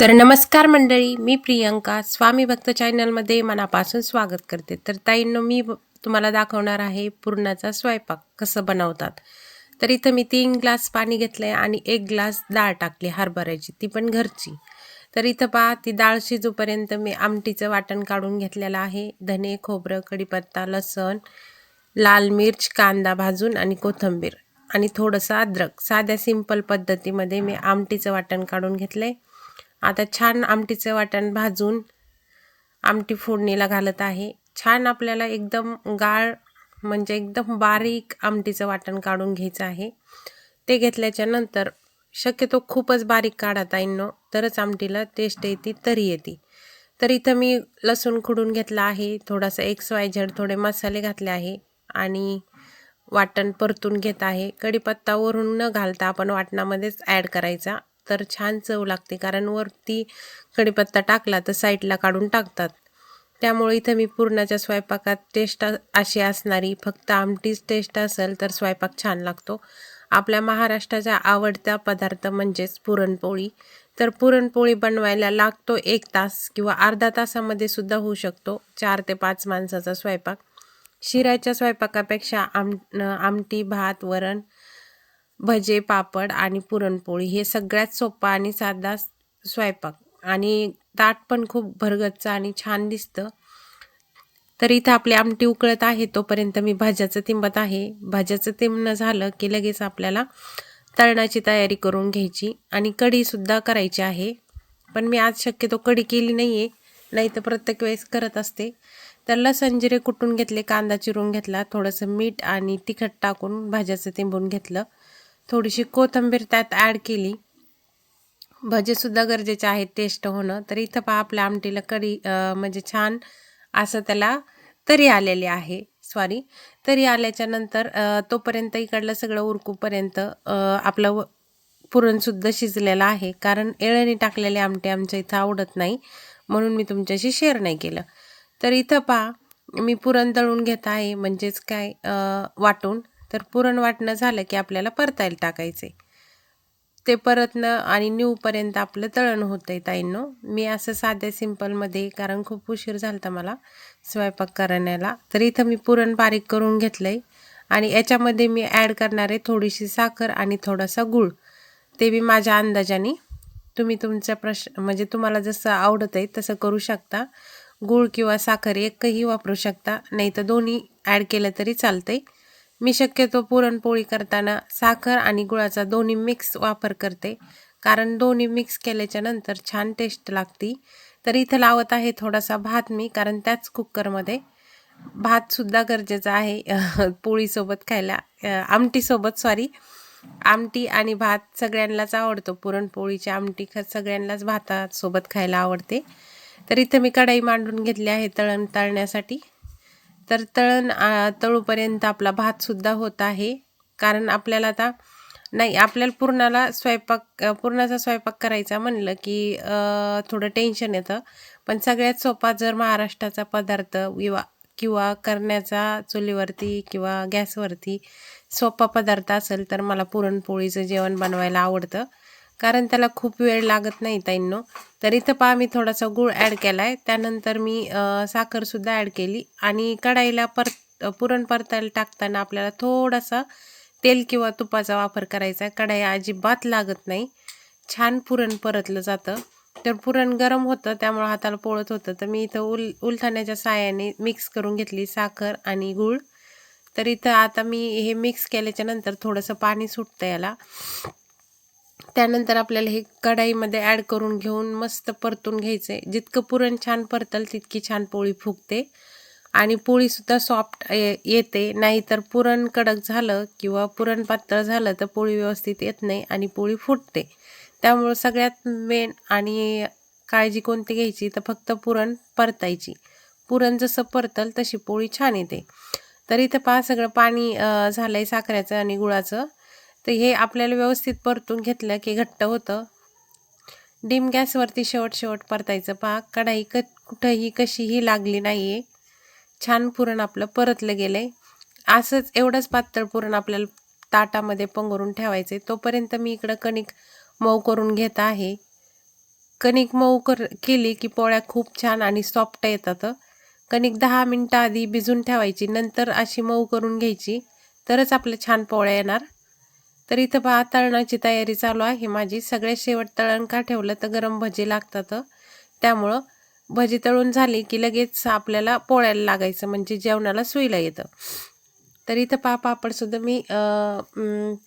तर नमस्कार मंडळी मी प्रियंका. स्वामी भक्त चॅनलमध्ये मनापासून स्वागत करते. तर ताईंनो मी तुम्हाला दाखवणार आहे पुरणाचा स्वयंपाक कसं बनवतात. तर इथं मी तीन ग्लास पाणी घेतलं आहे आणि एक ग्लास डाळ टाकली हरभऱ्याची. ती पण घरची. तर इथं पहा ती डाळ शिजूपर्यंत मी आमटीचं वाटण काढून घेतलेलं आहे. धने खोबरं कढीपत्ता लसण लाल मिर्च कांदा भाजून आणि कोथिंबीर आणि थोडंसं अद्रक. साध्या सिंपल पद्धतीमध्ये मी आमटीचं वाटण काढून घेतलं आहे आता छान आमटीचं वाटण भाजून आमटी फोडणीला घालत आहे. छान आपल्याला एकदम गाळ म्हणजे एकदम बारीक आमटीचं वाटण काढून घ्यायचं आहे. ते घेतल्याच्या नंतर शक्यतो खूपच बारीक काढा ताईंनो तरच आमटीला टेस्ट येते तरी येते. तर इथं मी लसूण खुडून घेतला आहे थोडासा एक्स वाय झेड थोडे मसाले घातले आहे आणि वाटण परतून घेत आहे. कढीपत्ता वरून न घालता आपण वाटणामध्येच ॲड करायचा. तर छान चव लागते. कारण वरती कढीपत्ता टाकला तर साईडला काढून टाकतात. त्यामुळे इथं मी पुरणाच्या स्वयंपाकात टेस्ट अशी असणारी फक्त आमटीच टेस्ट असेल तर स्वयंपाक छान लागतो. आपल्या महाराष्ट्राचा आवडता पदार्थ म्हणजेच पुरणपोळी. तर पुरणपोळी बनवायला लागतो एक तास किंवा अर्धा तासामध्ये सुद्धा होऊ शकतो. चार ते पाच माणसाचा स्वयंपाक. शिऱ्याच्या स्वयंपाकापेक्षा आम आमटी भात वरण भजे पापड आणि पुरणपोळी हे सगळ्यात सोपा आणि साधा स्वयंपाक. आणि ताट पण खूप भरगच्च आणि छान दिसतं. तर इथं आपली आमटी उकळत आहे तोपर्यंत मी भाज्याचं तिंबत आहे. भाज्याचं तिंबणं झालं की लगेच आपल्याला तळणाची तयारी करून घ्यायची आणि कढीसुद्धा करायची आहे. पण मी आज शक्यतो कढी केली नाही आहे नाही तर प्रत्येक वेळेस करत असते. तर लसण जिरे कुटून घेतले कांदा चिरून घेतला थोडंसं मीठ आणि तिखट टाकून भाज्याचं तिंबून घेतलं. थोडीशी कोथिंबीर त्यात ॲड केली. भजेसुद्धा गरजेचे आहेत टेस्ट होणं. तर इथं पहा आपल्या आमटीला कढी म्हणजे छान असं त्याला तरी आलेले आहे. सॉरी तरी आल्याच्यानंतर तोपर्यंत इकडलं सगळं उरकूपर्यंत आपलं व- पुरणसुद्धा शिजलेलं आहे. कारण एळणी टाकलेले आमटे आमच्या इथं आवडत नाही. म्हणून मी तुमच्याशी शेअर नाही केलं. तर इथं पहा मी पुरण तळून घेत आहे. म्हणजेच काय वाटून. तर पुरण वाटणं झालं की आपल्याला परतायला टाकायचे. ते परतणं आणि न्यूपर्यंत आपलं तळण होतं आहे ताईंनो. मी असं साध्या सिंपलमध्ये कारण खूप उशीर झाला होता मला स्वयंपाक करण्याला तर इथं मी पुरण बारीक करून घेतलं आहे आणि याच्यामध्ये मी ॲड करणार आहे थोडीशी साखर आणि थोडासा गूळ. ते बी माझ्या अंदाजाने तुम्ही तुमचा प्रश्न म्हणजे तुम्हाला जसं आवडत आहे तसं करू शकता. गूळ किंवा साखर एकही वापरू शकता नाही तर दोन्ही ॲड केलं तरी चालतं आहे मी शक्यतो पुरणपोळी करताना साखर आणि गुळाचा दोन्ही मिक्स वापर करते. कारण दोन्ही मिक्स केल्याच्यानंतर छान टेस्ट लागती. तर इथं लावत आहे थोडासा भात मी कारण त्याच कुकरमध्ये भातसुद्धा गरजेचा आहे पोळीसोबत खायला. आमटीसोबत सॉरी आमटी आणि भात सगळ्यांनाच आवडतो. पुरणपोळीची आमटी खत सगळ्यांनाच भातासोबत खायला आवडते. तर इथं मी कढाई मांडून घेतली आहे तळण तळण्यासाठी. तर तळण तळूपर्यंत आपला भातसुद्धा होत आहे. कारण आपल्याला आता नाही आपल्याला पूर्णाला स्वयंपाक पूर्णाचा पुरणाचा स्वयंपाक करायचा म्हणलं की थोडं टेन्शन येतं. पण सगळ्यात सोपा जर महाराष्ट्राचा पदार्थ विवा किंवा करण्याचा चुलीवरती किंवा गॅसवरती सोपा पदार्थ असेल तर मला पुरणपोळीचं जेवण बनवायला आवडतं. कारण त्याला खूप वेळ लागत नाही ताईंनो. तर इथं पहा मी थोडासा गूळ ॲड केला आहे त्यानंतर मी साखरसुद्धा ॲड केली. आणि कढाईला पर पुरण परतायला टाकताना आपल्याला थोडासा तेल किंवा तुपाचा वापर करायचा आहे. कढाई अजिबात लागत नाही. छान पुरण परतलं जातं. तर पुरण गरम होतं त्यामुळं हाताला पोळत होतं. तर मी इथं उल उलथाण्याच्या साह्याने मिक्स करून घेतली साखर आणि गूळ. तर इथं आता मी हे मिक्स केल्याच्यानंतर थोडंसं पाणी सुटतं याला. त्यानंतर आपल्याला हे कढाईमध्ये ॲड करून घेऊन मस्त परतून घ्यायचं आहे जितकं पुरण छान परतल तितकी छान पोळी फुगते. आणि पोळीसुद्धा सॉफ्ट येते. नाहीतर पुरण कडक झालं किंवा पुरण पातळ झालं तर पोळी व्यवस्थित येत नाही आणि पोळी फुटते. त्यामुळं सगळ्यात मेन आणि काळजी कोणती घ्यायची? तर फक्त पुरण परतायची. पुरण जसं परतल तशी पोळी छान येते. तर इथं पहा सगळं पाणी झालं आहे साखरेचं आणि गुळाचं. तर हे आपल्याला व्यवस्थित परतून घेतलं की घट्ट होतं. डिम गॅसवरती शेवट शेवट परतायचं. पहा कढाई क कुठंही कशीही लागली नाही आहे छान पुरण आपलं परतलं गेलं आहे असंच एवढंच पातळ पुरण आपल्याला ताटामध्ये पंगरून ठेवायचं आहे तोपर्यंत मी इकडं कणिक मऊ करून घेत आहे. कणिक मऊ कर केली की पोळ्या खूप छान आणि सॉफ्ट येतात. कणिक दहा मिनटं आधी भिजून ठेवायची. नंतर अशी मऊ करून घ्यायची. तरच आपल्या छान पोळ्या येणार. तर इथं पहा तळणाची तयारी चालू आहे. माझी सगळ्यात शेवट तळण का ठेवलं तर गरम भजी लागतात. त्यामुळं भजी तळून झाली की लगेच आपल्याला पोळ्याला लागायचं म्हणजे जेवणाला सुईला येतं. तर इथं पहा पापडसुद्धा मी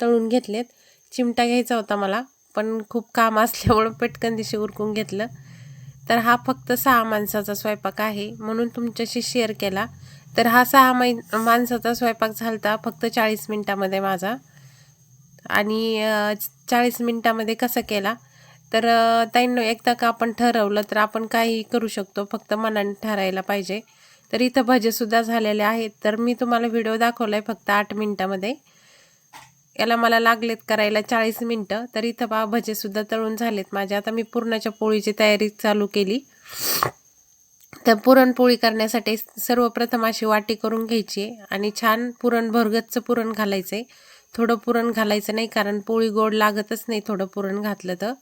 तळून घेतलेत. चिमटा घ्यायचा होता मला पण खूप काम असल्यामुळं पटकन दिशी उरकून घेतलं. तर हा फक्त सहा माणसाचा स्वयंपाक आहे म्हणून तुमच्याशी शेअर केला. तर हा सहा मै माणसाचा स्वयंपाक झाला फक्त चाळीस मिनटामध्ये माझा. आणि चाळीस मिनटामध्ये कसं केला? तर ताईंनो एकदा का आपण ठरवलं तर आपण काही करू शकतो. फक्त मनाने ठरायला पाहिजे. तर इथं भजेसुद्धा झालेले आहेत. तर मी तुम्हाला व्हिडिओ दाखवला आहे फक्त आठ मिनटामध्ये. याला मला लागलेत करायला चाळीस मिनटं. तर इथं बा भजेसुद्धा तळून झालेत माझ्या आता मी पुरणाच्या पोळीची तयारी चालू केली. तर पुरणपोळी करण्यासाठी सर्वप्रथम अशी वाटी करून घ्यायची आहे आणि छान पुरण भरगतचं पुरण घालायचं आहे थोडं पुरण घालायचं नाही कारण पोळी गोड लागतच नाही थोडं पुरण घातलं तर.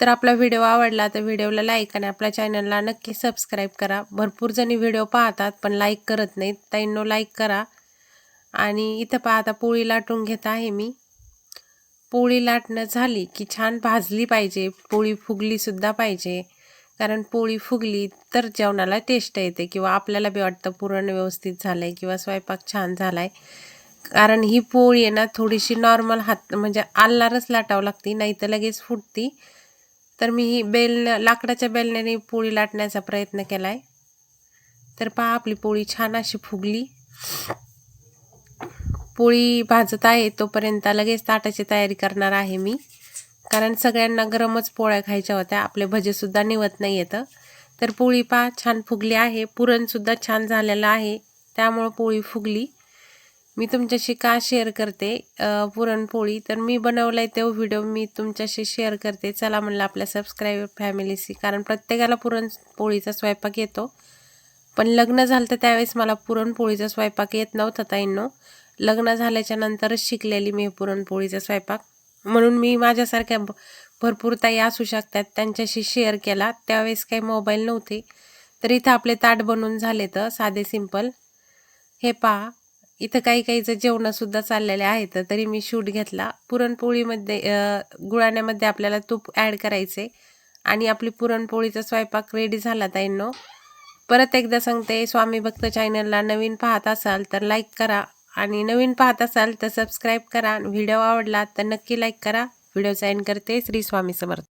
तर आपला व्हिडिओ आवडला तर व्हिडिओला लाईक आणि आपल्या चॅनलला नक्की सबस्क्राईब करा. भरपूर जणी व्हिडिओ पाहतात पण लाईक करत नाहीत. ताईंनो लाईक करा. आणि इथं पाहता पोळी लाटून घेत आहे मी. पोळी लाटणं झाली की छान भाजली पाहिजे. पोळी फुगलीसुद्धा पाहिजे. कारण पोळी फुगली तर जेवणाला टेस्ट येते किंवा आपल्याला बी वाटतं पुरण व्यवस्थित झालं आहे किंवा स्वयंपाक छान झाला आहे कारण ही पोळी आहे ना थोडीशी नॉर्मल हात म्हणजे आल्लारच लाटावं लागते नाही तर लगेच फुटती. तर मी ही बेल लाकडाच्या बेलण्याने पोळी लाटण्याचा प्रयत्न केला आहे तर पहा आपली पोळी छान अशी फुगली. पोळी भाजत आहे तोपर्यंत लगेच ताटाची तयारी करणार आहे मी. कारण सगळ्यांना गरमच पोळ्या खायच्या होत्या आपले भजेसुद्धा निवत नाही येतं. तर पोळी पहा छान फुगली आहे पुरणसुद्धा छान झालेलं आहे त्यामुळं पोळी फुगली. मी तुमच्याशी का शेअर करते? पुरणपोळी तर मी बनवला आहे तो व्हिडिओ मी तुमच्याशी शेअर करते. चला म्हणलं आपल्या सबस्क्राईबर फॅमिलीशी कारण प्रत्येकाला पुरणपोळीचा स्वयंपाक येतो. पण लग्न झालं तर त्यावेळेस मला पुरणपोळीचा स्वयंपाक येत नव्हता ताईंनो. लग्न झाल्याच्या नंतरच शिकलेली मी पुरणपोळीचा स्वयंपाक. म्हणून मी माझ्यासारख्या भरपूर ताई असू शकतात. त्यांच्याशी शेअर केला. त्यावेळेस काही मोबाईल नव्हते. तर इथं आपले ताट बनवून झाले तर साधे सिंपल हे पहा. इथं काही काहीचं जेवणंसुद्धा चाललेले आहेत तरी मी शूट घेतला. पुरणपोळीमध्ये गुळाण्यामध्ये आपल्याला तूप ॲड करायचे. आणि आपली पुरणपोळीचा स्वयंपाक रेडी झाला ताईंनो. परत एकदा सांगते स्वामी भक्त चॅनलला नवीन पाहत असाल तर लाईक करा. आणि नवीन पाहत असाल तर सबस्क्राईब करा. व्हिडिओ आवडला तर नक्की लाईक करा. व्हिडिओचा एंड करते. श्री स्वामी समर्थ.